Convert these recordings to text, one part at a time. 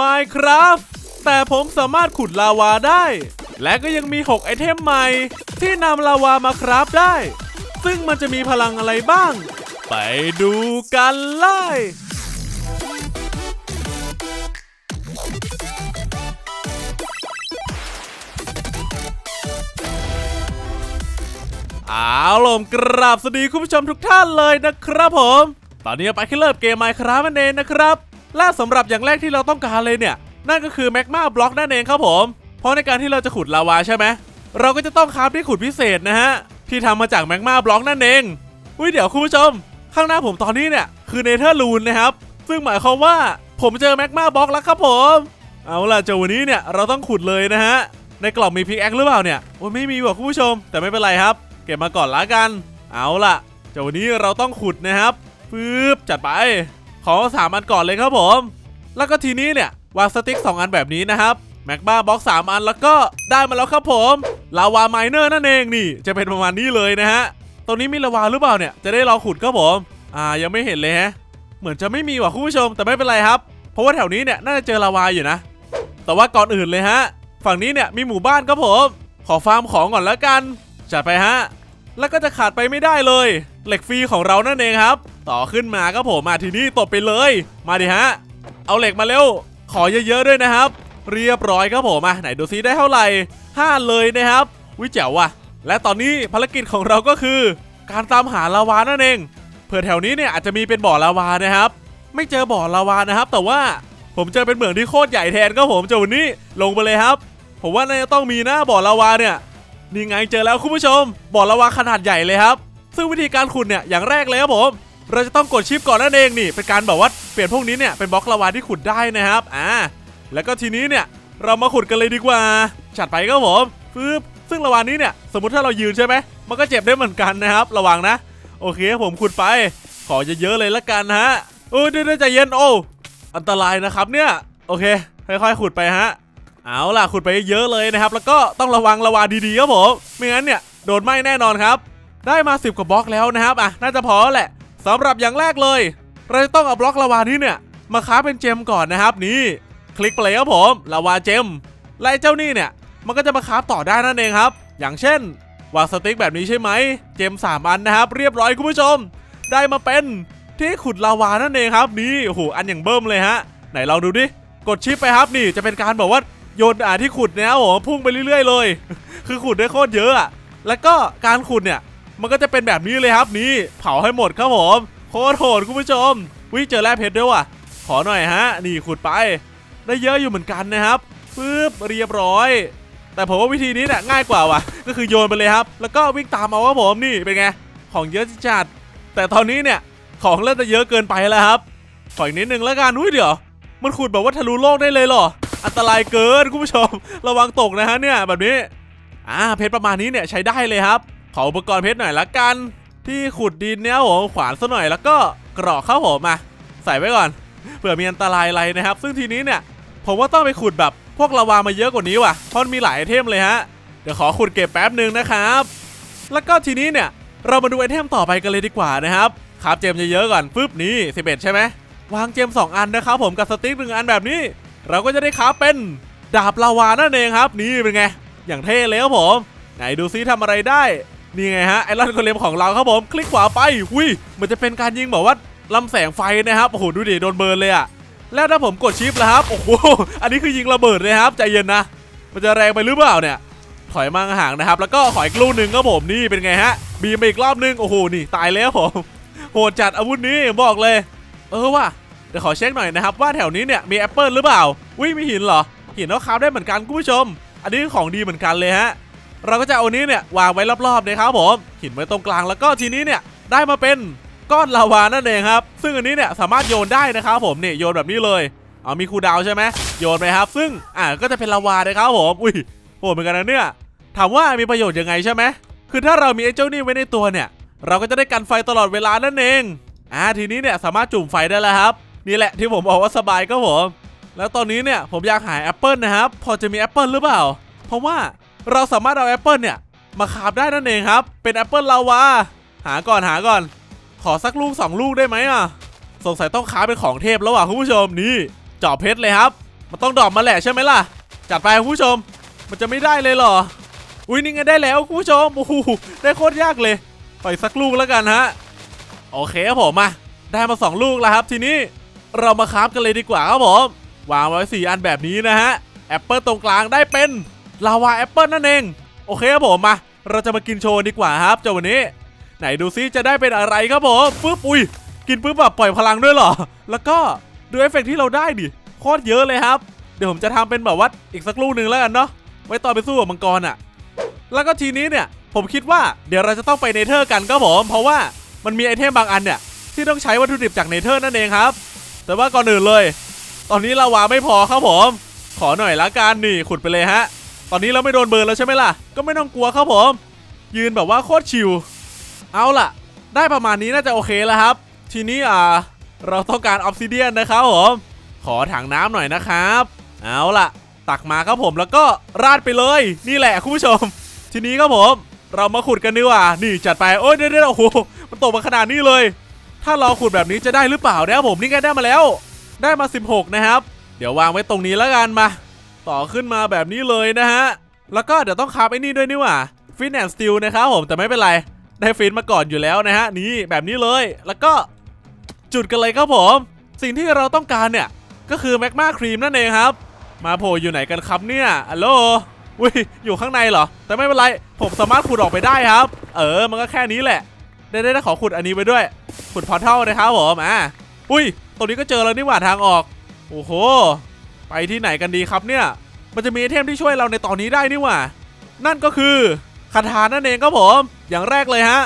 Minecraft แต่ผมสามารถขุดลาวาได้ และก็ยังมี 6 ไอเทมใหม่ ที่นำลาวามาคราฟได้ ซึ่งมันจะมีพลังอะไรบ้าง ไปดูกันเลยเอาล่ะกราบสวัสดีคุณผู้ชมทุกท่านเลยนะครับผม ตอนนี้ไปขึ้นเริ่มเกม Minecraft นั่นเองนะครับ ละสำหรับอย่างแรกที่เราต้องการเลยเนี่ย นั่นก็คือแมกมาบล็อกนั่นเองครับผม เพราะในการที่เราจะขุดลาวาใช่ไหมเราก็จะต้องคราฟที่ขุดพิเศษนะฮะ ที่ทำมาจากแมกมาบล็อกนั่นเองอุ้ยเดี๋ยวคุณผู้ชม ข้างหน้าผมตอนนี้เนี่ยคือเนเธอร์ลูนนะครับ ซึ่งหมายความว่าผมเจอแมกมาบล็อกแล้วครับผม เอาล่ะเจ้าวันนี้เนี่ยเราต้องขุดเลยนะฮะ ในกล่องมีพิกแอคหรือเปล่าเนี่ยโอ้ยไม่มีว่ะคุณผู้ชม แต่ไม่เป็นไรครับ เก็บมาก่อนละกัน เอาล่ะเจ้าวันนี้เราต้องขุดนะครับปึ๊บจัดไป ขอสามอันก่อนเลยครับผม แล้วก็ทีนี้เนี่ยวางสติ๊ก2 อันแบบนี้นะครับแม็กบ้าบ็อกสามอันแล้วก็ได้มาแล้วครับผมลาวาไมเนอร์นั่นเองนี่ จะเป็นประมาณนี้เลยนะฮะตรงนี้มีลาวาหรือเปล่าเนี่ยจะได้ลองขุดครับผม อ่ายังไม่เห็นเลยฮะเหมือนจะไม่มีว่ะคุณผู้ชมแต่ไม่เป็นไรครับ เพราะว่าแถวนี้เนี่ยน่าจะเจอลาวาอยู่นะ แต่ว่าก่อนอื่นเลยฮะ ฝั่งนี้เนี่ยมีหมู่บ้านครับผม ขอฟาร์มของก่อนแล้วกันจัดไปฮะแล้วก็จะขาดไปไม่ได้เลย เหล็กฟรีของเรานั่นเองครับ ต่อขึ้นมาครับผมมาทีนี้ตบไปเลย มาดิฮะ เอาเหล็กมาเร็ว ขอเยอะๆด้วยนะครับ เรียบร้อยครับผมมาไหนดูซิได้เท่าไหร่5เลยนะครับ วิเจ๋วว่ะ และตอนนี้ภารกิจของเราก็คือ การตามหาลาวานั่นเอง เผื่อแถวนี้เนี่ยอาจจะมีเป็นบ่อลาวานะครับ ไม่เจอบ่อลาวานะครับ แต่ว่าผมเจอเป็นเหมืองที่โคตรใหญ่แทนครับผมเจ้าวันนี้ลงไปเลยครับ ผมว่าน่าจะต้องมีหน้าบ่อลาวาเนี่ยนี่ไงเจอแล้วคุณผู้ชมบ่อลาวาขนาดใหญ่เลยครับ ซึ่งวิธีการขุดเนี่ยอย่างแรกเลยครับผม เราจะต้องกดชิปก่อนนั่นเองนี่เป็นการแบบว่าเปลี่ยนพวกนี้เนี่ยเป็นบล็อกลาวาที่ขุดได้นะครับอ่าแล้วก็ทีนี้เนี่ยเรามาขุดกันเลยดีกว่าจัดไปครับผมปึ๊บซึ่งลาวานี้เนี่ยสมมติถ้าเรายืนใช่ไหมมันก็เจ็บได้เหมือนกันนะครับ ระวังนะ โอเคผมขุดไป ขอเยอะๆเลยละกันฮะโอ้ยเดี๋ยวใจเย็นโอ้อันตรายนะครับเนี่ยโอเคค่อยๆขุดไปฮะเอาล่ะขุดไปเยอะเลยนะครับ แล้วก็ต้องระวังระวาดีๆครับผมไม่งั้นเนี่ยโดนไหม้แน่นอนครับ ได้มา 10กว่าบล็อกแล้วนะครับอะน่าจะพอแหละ สำหรับอย่างแรกเลย เราจะต้องเอาบล็อกลาวานี้เนี่ย มาค้าเป็นเจมก่อนนะครับนี่ คลิกไปเลยครับผมลาวาเจมไล่เจ้านี่เนี่ย มันก็จะมาค้าต่อได้นั่นเองครับ อย่างเช่นวางสติ๊กแบบนี้ใช่ไหม เจม 3 อันนะครับ เรียบร้อยคุณผู้ชม ได้มาเป็นที่ขุดลาวานั่นเองครับ นี่โอ้โหอันอย่างเบิ่มเลยฮะ ไหนลองดูดิ กดชิปไปครับนี่จะเป็นการแบบว่าโยนอ่าที่ขุดเนี่ยครับผมพุ่งไปเรื่อยๆเลย คือขุดได้โคตรเยอะอะแล้วก็การขุดเนี่ย มันก็จะเป็นแบบนี้เลยครับนี่เผาให้หมดครับผมโคตรโหดคุณผู้ชมวิเจอแร่เพชรด้วยว่ะ ขอหน่อยฮะ นี่ขุดไป ได้เยอะอยู่เหมือนกันนะครับปึ๊บเรียบร้อย แต่ผมว่าวิธีนี้เนี่ยง่ายกว่าว่ะ ก็คือโยนไปเลยครับ แล้วก็วิ่งตามเอาครับผมนี่เป็นไง ของเยอะจัด แต่ตอนนี้เนี่ยของเริ่มจะเยอะเกินไปแล้วครับขออีกนิดนึงแล้วกันอุ้ยเดี๋ยว มันขุดแบบว่าทะลุโลกได้เลยเหรอ อันตรายเกินคุณผู้ชม ระวังตกนะฮะเนี่ยแบบนี้อ่าเพชรประมาณนี้เนี่ยใช้ได้เลยครับ ขออุปกรณ์เพชรหน่อยละกัน ที่ขุดดินเนี่ยผมขวานซะหน่อยแล้วก็กรอกเข้าผมมา ใส่ไว้ก่อนเผื่อมีอันตรายอะไรนะครับ ซึ่งทีนี้เนี่ยผมว่าต้องไปขุดแบบพวกลาวามาเยอะกว่านี้ว่ะเพราะมีหลายไอเทมเลยฮะเดี๋ยวขอขุดเก็บแป๊บหนึ่งนะครับ แล้วก็ทีนี้เนี่ยเรามาดูไอเทมต่อไปกันเลยดีกว่านะครับครับเจมเยอะๆก่อนปึ๊บนี่11ใช่ไหมวางเจมสองอันนะครับผมกับสติ๊กหนึ่งอันแบบนี้ เราก็จะได้คราฟเป็นดาบลาวานั่นเองครับ นี่เป็นไง อย่างเท่เลยครับผม ไหนดูซิทำอะไรได้ นี่ไงฮะไอรอนโคเลมของเราครับผมคลิกขวาไปอุ้ยมันจะเป็นการยิงแบบว่าลำแสงไฟนะครับโอ้โหดูดิโดนเบิร์นเลยอะแล้วถ้าผมกดชิปแล้วครับโอ้โหอันนี้คือยิงระเบิดเลยครับใจเย็นนะ มันจะแรงไปหรือเปล่าเนี่ย ถอยมาห่างนะครับ แล้วก็ขออีกลูกหนึ่งครับผมนี่เป็นไงฮะบีมไปอีกรอบนึงโอ้โหนี่ตายแล้วผมโหดจัดอาวุธนี้บอกเลย เออว่ะเดี๋ยวขอเช็คหน่อยนะครับว่าแถวนี้เนี่ยมีแอปเปิลหรือเปล่าวิมีหินเหรอหินก็คราฟได้เหมือนกันคุณผู้ชม อันนี้ของดีเหมือนกันเลยฮะ เราก็จะเอานี้เนี่ยวางไว้รอบๆนะครับผมหินไว้ตรงกลางแล้วก็ทีนี้เนี่ยได้มาเป็นก้อนลาวานั่นเองครับ ซึ่งอันนี้เนี่ยสามารถโยนได้นะครับผมเนี่ยโยนแบบนี้เลยเอามีคูดาวใช่ไหมโยนไปครับ ซึ่งอ่าก็จะเป็นลาวานะครับผมอุ้ยโหดเหมือนกันนะเนี่ยถามว่ามีประโยชน์ยังไงใช่ไหมคือถ้าเรามีไอ้เจ้านี่ไว้ในตัวเนี่ย เราก็จะได้กันไฟตลอดเวลานั่นเองอ่าทีนี้เนี่ยสามารถจุ่มไฟได้แล้วครับ นี่แหละที่ผมบอกว่าสบายก็ผมแล้วตอนนี้เนี่ยผมอยากหาแอปเปิลนะครับ พอจะมีแอปเปิลหรือเปล่า เพราะว่า เราสามารถเอาแอปเปิลเนี่ย มาคาบได้นั่นเองครับ เป็นแอปเปิลลาวาหาก่อนหาก่อน ขอสักลูกสองลูกได้ไหมอะ สงสัยต้องค้าเป็นของเทพแล้วอะคุณผู้ชมนี่เจาะเพชรเลยครับ มันต้องดอปมาแหละใช่ไหมล่ะ จัดไปคุณผู้ชม มันจะไม่ได้เลยหรอ อุ้ยนี่ไงได้แล้วคุณผู้ชมโอ้โหได้โคตรยากเลย ไปสักลูกแล้วกันฮะ โอเคครับผมมาได้มา 2 ลูกแล้วครับ ทีนี้เรามาคราฟกันเลยดีกว่าครับผม วางไว้ 4 อันแบบนี้นะฮะ แอปเปิลตรงกลางได้เป็น ลาวาแอปเปิลนั่นเอง โอเคครับผมมา เราจะมากินโชว์ดีกว่าครับเจ้าวันนี้ ไหนดูซิจะได้เป็นอะไรครับผมปึ๊บอุ้ยกินปึ๊บแบบปล่อยพลังด้วยเหรอ แล้วก็ดูเอฟเฟกต์ที่เราได้ดิโคตรเยอะเลยครับ เดี๋ยวผมจะทำเป็นแบบว่าอีกสักลูกหนึ่งแล้วกันเนาะไว้ตอนไปสู้กับมังกรอะ แล้วก็ทีนี้เนี่ยผมคิดว่าเดี๋ยวเราจะต้องไปเนเธอร์กันครับผมเพราะว่ามันมีไอเทมบางอันเนี่ยที่ต้องใช้วัตถุดิบจากเนเธอร์นั่นเองครับ แต่ว่าก่อนอื่นเลย ตอนนี้ลาวาไม่พอครับผม ขอหน่อยละกันนี่ขุดไปเลยฮะ ตอนนี้เราไม่โดนเบิร์นแล้วใช่ไหมล่ะ ก็ไม่ต้องกลัวครับผม ยืนแบบว่าโคตรชิลเอาล่ะ ได้ประมาณนี้น่าจะโอเคแล้วครับ ทีนี้อ่า เราต้องการออฟซิเดียนนะครับผม ขอถังน้ำหน่อยนะครับ เอาล่ะ ตักมาครับผมแล้วก็ราดไปเลย นี่แหละคุณผู้ชม ทีนี้ครับผม เรามาขุดกันดีกว่า นี่จัดไป โอ้ยเดี๋ยวเดี๋ยวโอ้โห มันตกมาขนาดนี้เลย ถ้าเราขุดแบบนี้จะได้หรือเปล่านะครับผม นี่ไงได้มาแล้ว ได้มา 16 นะครับ เดี๋ยววางไว้ตรงนี้แล้วกันมา ต่อขึ้นมาแบบนี้เลยนะฮะ แล้วก็เดี๋ยวต้องคาบไอ้นี่ด้วยนี่หว่าฟินแอนสติลนะครับผมแต่ไม่เป็นไร ได้ฟินมาก่อนอยู่แล้วนะฮะ นี่แบบนี้เลยแล้วก็จุดกันเลยครับผม สิ่งที่เราต้องการเนี่ย ก็คือแมกมาครีมนั่นเองครับ มาโผล่อยู่ไหนกันครับเนี่ยอัลโหลอุ้ยอยู่ข้างในเหรอ แต่ไม่เป็นไร ผมสามารถขุดออกไปได้ครับ เออ มันก็แค่นี้แหละ ได้ได้ได้ขอขุดอันนี้ไปด้วย ขุดพอร์ทัลนะครับผมอ่าอุ้ยตรงนี้ก็เจอแล้วนี่หว่าทางออก โอ้โห ไปที่ไหนกันดีครับเนี่ย มันจะมีไอเทมที่ช่วยเราในตอนนี้ได้นี่หว่า นั่นก็คือคาถานั่นเองครับผม อย่างแรกเลยฮะ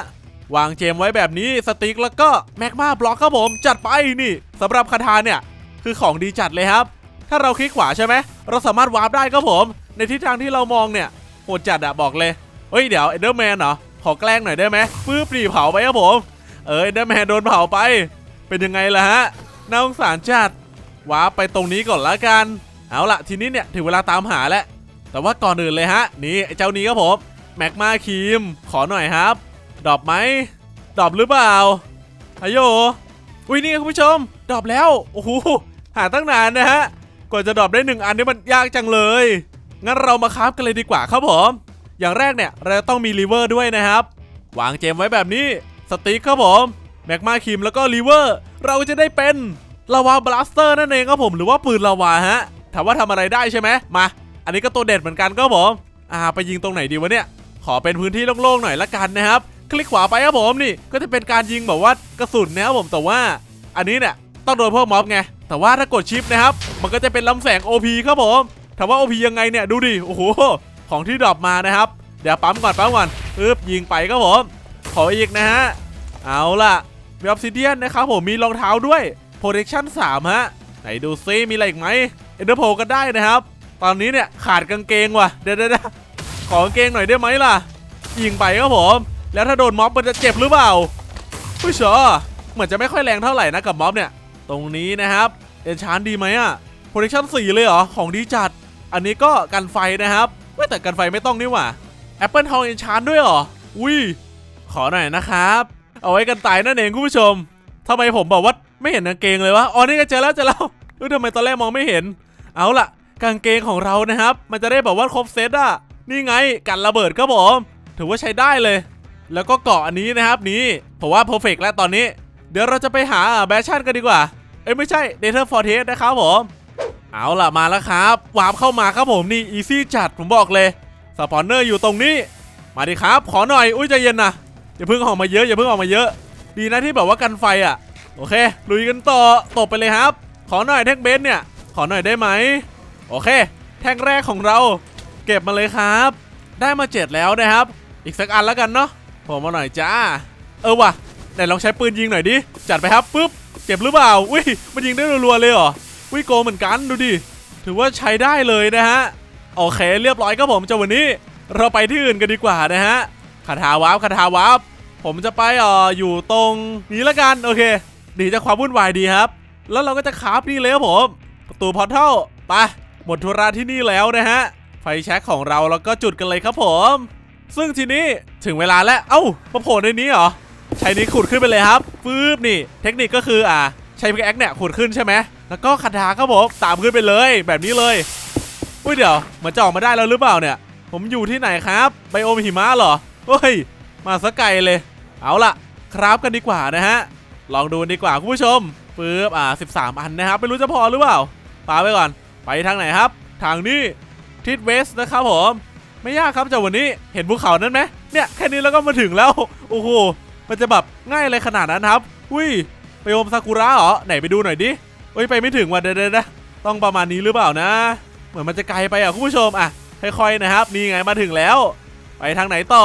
วางเจมไว้แบบนี้สติ๊กแล้วก็แมกมาบล็อกครับผมจัดไปนี่สำหรับคาถาเนี่ย คือของดีจัดเลยครับ ถ้าเราคลิกขวาใช่ไหมเราสามารถวาร์ปได้ครับผม ในทิศทางที่เรามองเนี่ยโหดจัดอะบอกเลยเฮ้ยเดี๋ยวเอเดอร์แมนเหรอขอแกล้งหน่อยได้ไหมปื้บปรีเผาไปครับผม เออเอเดอร์แมนโดนเผาไป เป็นยังไงล่ะฮะน่าสงสารจัด ว้าไปตรงนี้ก่อนละกัน เอาละทีนี้เนี่ยถึงเวลาตามหาแล้วแต่ว่าก่อนอื่นเลยฮะ นี่ไอเจ้านี้ครับผมแม็กมาครีม ขอหน่อยครับดรอปไหมดรอปหรือเปล่าฮัยโยอุ้ยนี่คุณผู้ชมดรอปแล้ว โอ้โห หาตั้งนานนะฮะ กว่าจะดรอปได้หนึ่งอันนี่มันยากจังเลย งั้นเรามาคราฟกันเลยดีกว่าครับผม อย่างแรกเนี่ย เราต้องมีลีเวอร์ด้วยนะครับ วางเจมไว้แบบนี้ สติ๊กครับผม แม็กมาครีมแล้วก็ลีเวอร์ เราจะได้เป็น ลาวาบลัสเตอร์นั่นเองครับผมหรือว่าปืนลาวาฮะถามว่าทำอะไรได้ใช่ไหมมา อันนี้ก็ตัวเด็ดเหมือนกันครับผมอ่าไปยิงตรงไหนดีวะเนี่ยขอเป็นพื้นที่โล่งๆหน่อยละกันนะครับ คลิกขวาไปครับผมนี่ก็จะเป็นการยิงแบบว่ากระสุนนะครับผมแต่ว่า อันนี้เนี่ยต้องโดนพวกม็อบไงแต่ว่าถ้ากดชิปนะครับ มันก็จะเป็นลำแสง OP ครับผมถามว่า OP ยังไงเนี่ยดูดิโอ้โหของที่ดรอปมานะครับ เดี๋ยวปั๊มก่อนปั๊มก่อนปึ๊บยิงไปครับผมขออีกนะฮะเอาล่ะมีออฟซิเดียนนะครับผมมีรองเท้าด้วย protection 3 ฮะ ไหนดูซิมีอะไรอีกไหมเอ็นเดอร์โพก็ได้นะครับ ตอนนี้เนี่ยขาดกางเกงว่ะ เดี๋ยวเดี๋ยวขอกางเกงหน่อยได้ไหมล่ะ ยิงไปครับผม แล้วถ้าโดนม็อบมันจะเจ็บหรือเปล่าผู้ชอเหมือนจะไม่ค่อยแรงเท่าไหร่นะกับม็อบเนี่ย ตรงนี้นะครับเอนชานดีไหมอะ protection 4เลยเหรอ ของดีจัด อันนี้ก็กันไฟนะครับเว้ยแต่กันไฟไม่ต้องนี่หว่า Apple ทองเอนชานด้วยเหรอ อุ้ย ขอหน่อยนะครับ เอาไว้กันตายนั่นเองคุณผู้ชมทำไมผมบอกว่า ไม่เห็นกางเกงเลยวะอ๋อนี่ก็เจอแล้วเจอแล้วเอ้ยทำไมตอนแรกมองไม่เห็น เอาล่ะ กางเกงของเรานะครับ มันจะได้แบบว่าครบเซตอะนี่ไงกันระเบิดครับผมถือว่าใช้ได้เลย แล้วก็เกาะอันนี้นะครับนี่ผมว่าเพอร์เฟกแล้วตอนนี้ เดี๋ยวเราจะไปหาแบชชั่นกันดีกว่า เอ้ยไม่ใช่เดเทอร์ฟอร์เทสนะครับผมเอาล่ะมาแล้วครับวาร์ปเข้ามาครับผมนี่อีซี่จัดผมบอกเลยสปอนเนอร์อยู่ตรงนี้ มาดิครับ ขอหน่อย อุ้ยใจเย็นนะอย่าเพิ่งออกมาเยอะอย่าเพิ่งออกมาเยอะ ดีนะที่แบบว่ากันไฟอะ โอเค ลุยกันต่อตบไปเลยครับ ขอหน่อยแท่งเบสเนี่ย ขอหน่อยได้ไหม โอเค แท่งแรกของเรา เก็บมาเลยครับ ได้มาเจ็ดแล้วนะครับ อีกสักอันแล้วกันเนาะ ผมมาหน่อยจ้า เออว่ะ ไหนลองใช้ปืนยิงหน่อยดิ จัดไปครับปุ๊บเจ็บหรือเปล่า อุ้ย มันยิงได้รัวๆเลยเหรอ อุ้ยโกเหมือนกันดูดิ ถือว่าใช้ได้เลยนะฮะ โอเค เรียบร้อยครับผมจ้าวันนี้ เราไปที่อื่นกันดีกว่านะฮะ คาถาวาร์ปคาถาวาร์ปผมจะไปอ่ออยู่ตรงนี้ละกัน โอเค ดีจะความวุ่นวายดีครับ แล้วเราก็จะคราฟนี่เลยครับผมประตูพอร์ทัลไปหมดธุระที่นี่แล้วนะฮะไฟแช็กของเราแล้วก็จุดกันเลยครับผม ซึ่งทีนี้ถึงเวลาแล้วเอ้ามาโผล่ในนี้เหรอใช้นี้ขุดขึ้นไปเลยครับฟืบนี่ เทคนิคก็คืออ่าใช้พิกแอคเนี่ยขุดขึ้นใช่ไหมแล้วก็คาถาครับผมตามขึ้นไปเลยแบบนี้เลยอุ้ยเดี๋ยวเหมือนจะออกมาได้แล้วหรือเปล่าเนี่ย ผมอยู่ที่ไหนครับไบโอมหิมะเหรอเฮ้ยมาสกไกลเลย เอาล่ะ คราฟกันดีกว่านะฮะ ลองดูดีกว่าคุณผู้ชมปึ๊บอ่า13 อันนะครับ ไม่รู้จะพอหรือเปล่าปาไปก่อน ไปทางไหนครับ ทางนี้ทิศเวสนะครับผม ไม่ยากครับจากวันนี้เห็นภูเขานั้นไหมเนี่ยแค่นี้แล้วก็มาถึงแล้วโอ้โหมันจะแบบง่ายอะไรขนาดนั้นครับอุ้ยไปโอมซากุระเหรอไหนไปดูหน่อยดิเอ้ยไปไม่ถึงว่ะเดี๋ยวๆนะต้องประมาณนี้หรือเปล่านะ เหมือนมันจะไกลไปอะคุณผู้ชมอะค่อยๆนะครับ นี่ไงมาถึงแล้ว ไปทางไหนต่อ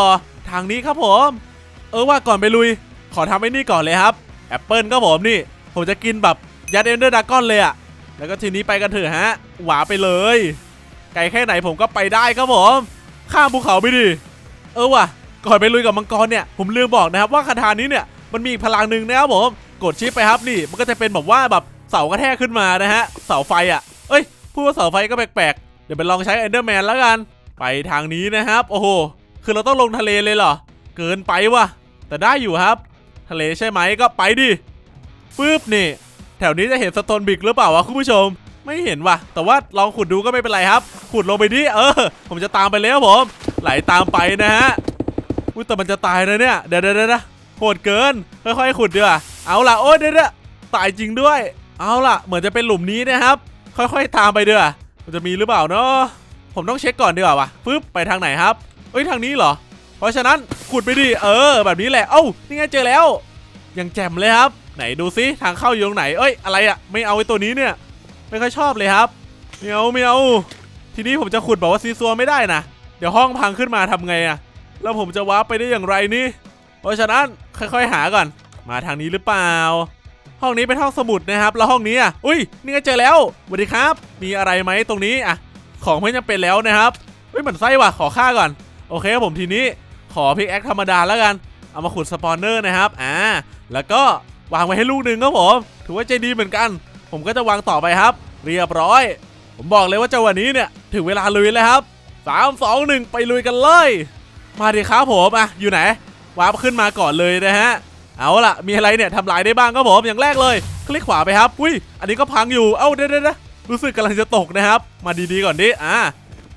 ทางนี้ครับผม เออว่าก่อนไปลุย ขอทำไอ้นี่ก่อนเลยครับ แอปเปิลครับผมนี่ ผมจะกินแบบยัดเอนเดอร์ดากอนเลยอะแล้วก็ทีนี้ไปกันเถอะฮะ หวาไปเลย ไกลแค่ไหนผมก็ไปได้ครับผม ข้ามภูเขาไปดิ เออว่ะ ก่อนไปลุยกับมังกรเนี่ย ผมลืมบอกนะครับว่าคาถานี้เนี่ย มันมีพลังหนึ่งนะครับผม กดชิปไปครับนี่ มันก็จะเป็นแบบว่าแบบเสากระแทกขึ้นมานะฮะ เสาไฟอะเอ้ย พูดว่าเสาไฟก็แปลกๆ เดี๋ยวไปลองใช้เอนเดอร์แมนแล้วกัน ไปทางนี้นะครับ โอ้โห คือเราต้องลงทะเลเลยเหรอ เกินไปว่ะ แต่ได้อยู่ครับ ทะเลใช่ไหมก็ไปดิปึ๊บนี่ แถวนี้จะเห็นสโตนบิกหรือเปล่าวะคุณผู้ชม ไม่เห็นว่ะ แต่ว่าลองขุดดูก็ไม่เป็นไรครับ ขุดลงไปดิเออ ผมจะตามไปเลยครับผม ไหลตามไปนะฮะอุ้ยแต่มันจะตายนะเนี่ยเดี๋ยวเดี๋ยวเดี๋ยวโหดเกินค่อยๆขุดดีกว่าเอาล่ะโอ้ยเดี๋ยวเดี๋ยวตายจริงด้วย เอาล่ะ เหมือนจะเป็นหลุมนี้นะครับ ค่อยๆตามไปดีกว่ามันจะมีหรือเปล่าเนาะผมต้องเช็คก่อนดีกว่าวะปึ๊บไปทางไหนครับเอ้ยทางนี้เหรอ เพราะฉะนั้นขุดไปดิเออ แบบนี้แหละ เอ้านี่ไงเจอแล้ว ยังแจ่มเลยครับ ไหนดูซิทางเข้าอยู่ตรงไหน เอ้ยอะไรอะไม่เอาไอ้ตัวนี้เนี่ย ไม่ค่อยชอบเลยครับไม่เอาไม่เอาทีนี้ผมจะขุดแบบว่าซีซัวไม่ได้นะเดี๋ยวห้องพังขึ้นมาทำไงอะแล้วผมจะวาร์ปไปได้อย่างไรนี่ เพราะฉะนั้นค่อยๆหาก่อน มาทางนี้หรือเปล่า ห้องนี้เป็นห้องสมุดนะครับ แล้วห้องนี้อะอุ้ยนี่ไงเจอแล้วสวัสดีครับ มีอะไรไหมตรงนี้อะของไม่จำเป็นแล้วนะครับเฮ้ยเหมือนไส้ว่ะขอค่าก่อน โอเคผมทีนี้ ขอพิกแอคธรรมดาแล้วกัน เอามาขุดสปอนเนอร์นะครับ อ่า แล้วก็วางไว้ให้ลูกหนึ่งครับผม ถือว่าใจดีเหมือนกัน ผมก็จะวางต่อไปครับ เรียบร้อย ผมบอกเลยว่าจังหวะนี้เนี่ยถึงเวลาลุยแล้วครับ3 2 1ไปลุยกันเลย มาดิครับผมอะอยู่ไหนวาร์ปขึ้นมาก่อนเลยนะฮะ เอาล่ะ มีอะไรเนี่ยทำลายได้บ้างครับผม อย่างแรกเลย คลิกขวาไปครับ อุ้ย อันนี้ก็พังอยู่ เอ้าเดี๋ยวเดี๋ยวเดี๋ยวรู้สึกกำลังจะตกนะครับ มาดีๆก่อนดิ อ่า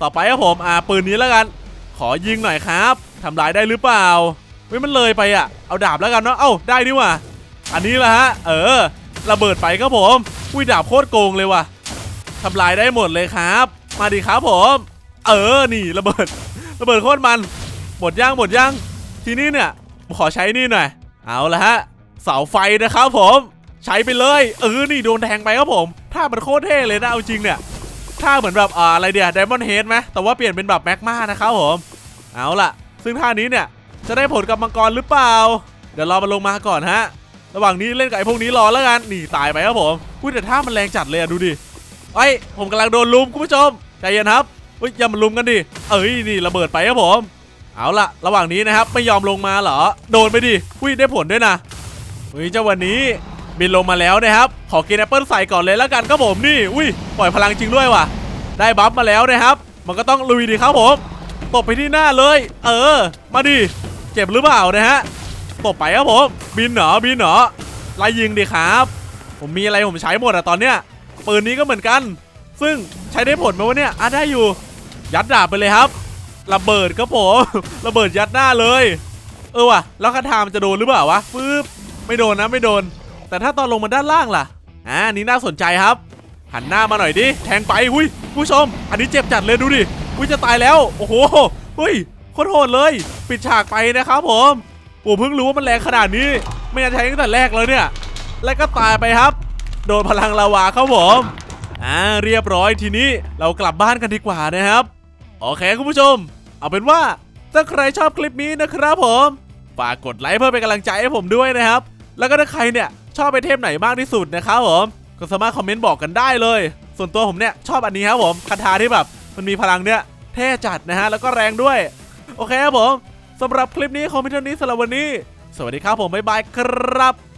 ต่อไปครับผม อ่า ปืนนี้แล้วกัน อยิงหน่อยครับทำลายได้หรือเปล่าเฮ้ยมันเลยไปอะ เอาดาบแล้วกันเนาะ เอ้าได้นี่ว่ะ อันนี้แหละฮะ เออ ระเบิดไปครับผม อุ้ยดาบโคตรโกงเลยว่ะทำลายได้หมดเลยครับ มาดิครับผม เออ นี่ระเบิด ระเบิดโคตรมัน หมดย่างหมดย่าง ทีนี้เนี่ย ขอใช้นี่หน่อย เอาละฮะ เสาไฟนะครับผม ใช้ไปเลย เออ นี่โดนแทงไปครับผม ถ้ามันโคตรเท่เลยนะ เอาจริงเนี่ย ถ้าเหมือนแบบออะไรเดียไดมอนด์เฮดไหมแต่ว่าเปลี่ยนเป็นแบบแม็กมานะครับผม เอาล่ะ ซึ่งท่านี้เนี่ยจะได้ผลกับมังกรหรือเปล่า เดี๋ยวรอมันลงมาก่อนฮะ ระหว่างนี้เล่นกับไอ้พวกนี้รอแล้วกันหนีตายไปครับผมพูดแต่ท่ามันแรงจัดเลยอะดูดิเอ้ผมกำลังโดนลุมคุณผู้ชมใจเย็นครับเฮ้ยอย่ามาลุมกันดิเอ้ยนี่ระเบิดไปครับผม เอาล่ะ ระหว่างนี้นะครับไม่ยอมลงมาเหรอ โดนไปดิอุ้ยได้ผลด้วยนะเฮ้ยเจ้าวันนี้บินลงมาแล้วนะครับ ขอกินแอปเปิลใส่ก่อนเลยแล้วกันครับผมนี่ อุ้ยปล่อยพลังจริงด้วยว่ะ ได้บัฟมาแล้วนะครับ มันก็ต้องลุยดีครับผม ตบไปที่หน้าเลย เออ มาดิเจ็บหรือเปล่านะฮะตบไปครับผมบินเหรอบินเหรอไล่ยิงดิครับ ผมมีอะไรผมใช้หมดอะตอนเนี้ยปืนนี้ก็เหมือนกัน ซึ่งใช้ได้ผลไหมวะเนี่ยอะได้อยู่ ยัดดาบไปเลยครับระเบิดครับผมระเบิดยัดหน้าเลย เออว่ะแล้วคาถามันจะโดนหรือเปล่าวะปึ๊บไม่โดนนะไม่โดน แต่ถ้าตอนลงมาด้านล่างล่ะอ่าอันนี้น่าสนใจครับ หันหน้ามาหน่อยดิแทงไปหุ้ยผู้ชม อันนี้เจ็บจัดเลยดูดิ หุ้ยจะตายแล้ว โอ้โหหุ้ยโคตรโหดเลย ปิดฉากไปนะครับผมโอ้เพิ่งรู้ว่ามันแรงขนาดนี้ ไม่งั้ใช้ตั้งแต่แรกเลยเนี่ย แล้วก็ตายไปครับ โดนพลังลาวาครับผมอ่าเรียบร้อยทีนี้เรากลับบ้านกันดีกว่านะครับโอเคคุณผู้ชม เอาเป็นว่าถ้าใครชอบคลิปนี้นะครับผมฝากกดไลค์เพื่อเป็นกำลังใจให้ผมด้วยนะครับ แล้วก็ถ้าใครเนี่ยชอบไปเทมไหนมากที่สุดนะครับผมก็สามารถคอมเมนต์บอกกันได้เลย ส่วนตัวผมเนี่ยชอบอันนี้ครับผมคาถาที่แบบมันมีพลังเนี่ย เท่จัดนะฮะ แล้วก็แรงด้วย โอเคครับผมสำหรับคลิปนี้คอมพิวเตอร์นี้สำหรับวันนี้ สวัสดีครับผม บ๊ายบายครับ